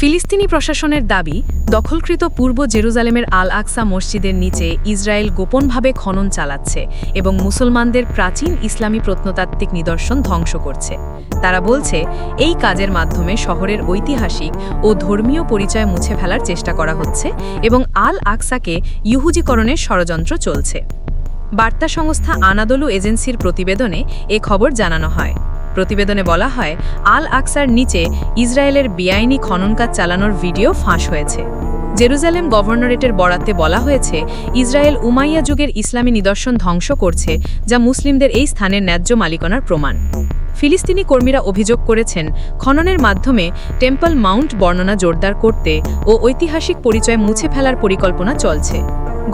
ফিলিস্তিনি প্রশাসনের দাবি, দখলকৃত পূর্ব জেরুজালেমের আল আকসা মসজিদের নিচে ইসরায়েল গোপনভাবে খনন চালাচ্ছে এবং মুসলমানদের প্রাচীন ইসলামী প্রত্নতাত্ত্বিক নিদর্শন ধ্বংস করছে। তারা বলছে, এই কাজের মাধ্যমে শহরের ঐতিহাসিক ও ধর্মীয় পরিচয় মুছে ফেলার চেষ্টা করা হচ্ছে এবং আল আকসাকে ইহুজিকরণের ষড়যন্ত্র চলছে। বার্তা সংস্থা আনাদলু এজেন্সির প্রতিবেদনে এ খবর জানানো হয়। প্রতিবেদনে বলা হয় আল আকসার নিচে ইসরায়েলের বেআইনি খনন কাজ চালানোর ভিডিও ফাঁস হয়েছে। জেরুজালেম গভর্নরেটের বরাতে বলা হয়েছে, ইসরায়েল উমাইয়া যুগের ইসলামী নিদর্শন ধ্বংস করছে, যা মুসলিমদের এই স্থানের ন্যায্য মালিকানার প্রমাণ। ফিলিস্তিনি কর্মীরা অভিযোগ করেছেন, খননের মাধ্যমে টেম্পল মাউন্ট বর্ণনা জোরদার করতে ও ঐতিহাসিক পরিচয় মুছে ফেলার পরিকল্পনা চলছে।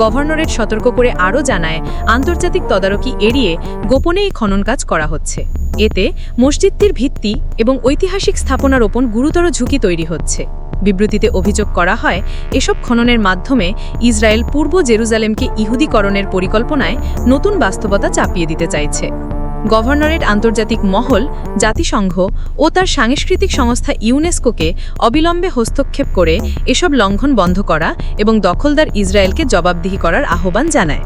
গভর্নরেট সতর্ক করে আরও জানায়, আন্তর্জাতিক তদারকি এড়িয়ে গোপনে এই খনন কাজ করা হচ্ছে। এতে মসজিদটির ভিত্তি এবং ঐতিহাসিক স্থাপনার ওপর গুরুতর ঝুঁকি তৈরি হচ্ছে। বিবৃতিতে অভিযোগ করা হয়, এসব খননের মাধ্যমে ইসরায়েল পূর্ব জেরুজালেমকে ইহুদিকরণের পরিকল্পনায় নতুন বাস্তবতা চাপিয়ে দিতে চাইছে। গভর্নরেট আন্তর্জাতিক মহল, জাতিসংঘ ও তার সাংস্কৃতিক সংস্থা ইউনেস্কোকে অবিলম্বে হস্তক্ষেপ করে এসব লঙ্ঘন বন্ধ করা এবং দখলদার ইসরায়েলকে জবাবদিহি করার আহ্বান জানায়।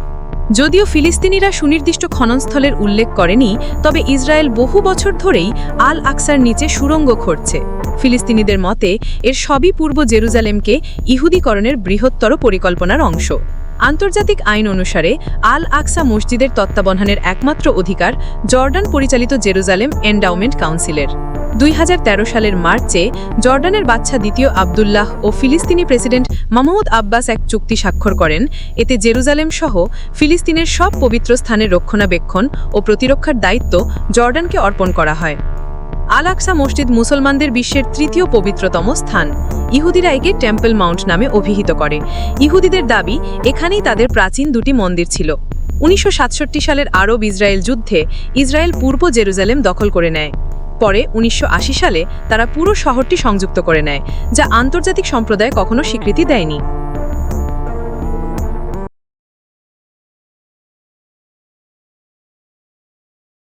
যদিও ফিলিস্তিনিরা সুনির্দিষ্ট খননস্থলের উল্লেখ করেনি, তবে ইসরায়েল বহু বছর ধরেই আল আকসার নিচে সুড়ঙ্গ খড়ছে। ফিলিস্তিনিদের মতে, এর সবই পূর্ব জেরুজালেমকে ইহুদিকরণের বৃহত্তর পরিকল্পনার অংশ। আন্তর্জাতিক আইন অনুসারে আল আকসা মসজিদের তত্ত্বাবধানের একমাত্র অধিকার জর্ডান পরিচালিত জেরুজালেম এন্ডাউমেন্ট কাউন্সিলের। দুই হাজার তেরো সালের মার্চে জর্ডানের বাচ্চা দ্বিতীয় আবদুল্লাহ ও ফিলিস্তিনি প্রেসিডেন্ট মাহমুদ আব্বাস এক চুক্তি স্বাক্ষর করেন। এতে জেরুজালেম সহ ফিলিস্তিনের সব পবিত্র স্থানের রক্ষণাবেক্ষণ ও প্রতিরক্ষার দায়িত্ব জর্ডানকে অর্পণ করা হয়। আল আকসা মসজিদ মুসলমানদের বিশ্বের তৃতীয় পবিত্রতম স্থান। ইহুদিরা একে টেম্পল মাউন্ট নামে অভিহিত করে। ইহুদিদের দাবি, এখানেই তাদের প্রাচীন দুটি মন্দির ছিল। উনিশশো সাতষট্টি সালের আরব ইসরায়েল যুদ্ধে ইসরায়েল পূর্ব জেরুজালেম দখল করে নেয়। পরে উনিশশো আশি সালে তারা পুরো শহরটি সংযুক্ত করে নেয়, যা আন্তর্জাতিক সম্প্রদায় কখনো স্বীকৃতি দেয়নি।